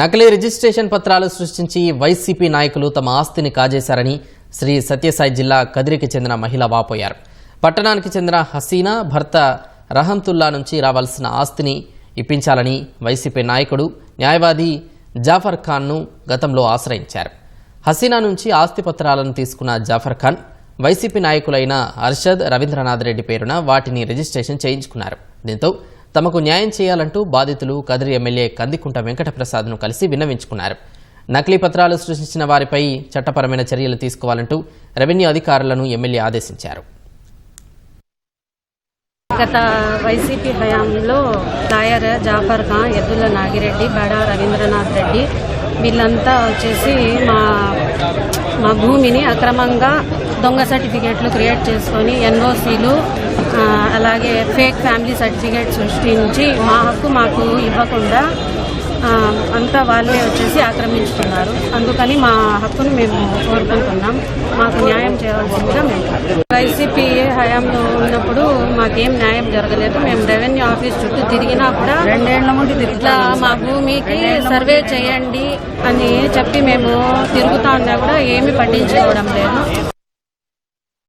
నకిలీ రిజిస్ట్రేషన్ పత్రాలు సృష్టించి వైసీపీ నాయకులు తమ ఆస్తిని కాజేశారని శ్రీ సత్యసాయి జిల్లా కదిరికి చెందిన మహిళ వాపోయారు. పట్టణానికి చెందిన హసీనా భర్త రహంతుల్లా నుంచి రావాల్సిన ఆస్తిని ఇప్పించాలని వైసీపీ నాయకుడు న్యాయవాది జాఫర్ ఖాన్ను గతంలో ఆశ్రయించారు. హసీనా నుంచి ఆస్తి పత్రాలను తీసుకున్న జాఫర్ ఖాన్ వైసీపీ నాయకులైన అర్షద్ రవీంద్రనాథ్ రెడ్డి పేరున వాటిని రిజిస్ట్రేషన్ చేయించుకున్నారు. దీంతో తమకు న్యాయం చేయాలంటూ బాధితులు కదిరి ఎమ్మెల్యే కందికుంట వెంకటప్రసాద్ను కలిసి విన్నవించుకున్నారు. నకిలీ పత్రాలు సృష్టించిన వారిపై చట్టపరమైన చర్యలు తీసుకోవాలంటూ రెవెన్యూ అధికారులను ఎమ్మెల్యే ఆదేశించారు. గత వైసీపీ హయాంలో లాయర్ జాఫర్ ఖాన్ ఎద్దుల నాగిరెడ్డి బడా రవీంద్రనాథ్ రెడ్డి వీళ్ళంతా వచ్చేసి మా మా భూమిని అక్రమంగా దొంగ సర్టిఫికేట్లు క్రియేట్ చేసుకొని ఎన్ఓసీలు అలాగే ఫేక్ ఫ్యామిలీ సర్టిఫికేట్ సృష్టించి మా హక్కు మాకు ఇవ్వకుండా అంతా వాళ్ళే వచ్చేసి ఆక్రమించుకున్నారు. అందుకని మా హక్కును మేము కోరుకుంటున్నాం. మాకు న్యాయం చేయవలసిందిగా మేము వైసీపీ హయాంలో ఉన్నప్పుడు మాకేం న్యాయం జరగలేదు. మేము రెవెన్యూ ఆఫీస్ చుట్టూ తిరిగినా కూడా రెండేళ్ళ ముందు ఇట్లా మా భూమికి సర్వే చేయండి అని చెప్పి మేము తిరుగుతా ఉన్నా కూడా ఏమీ పట్టించుకోవడం లేదు.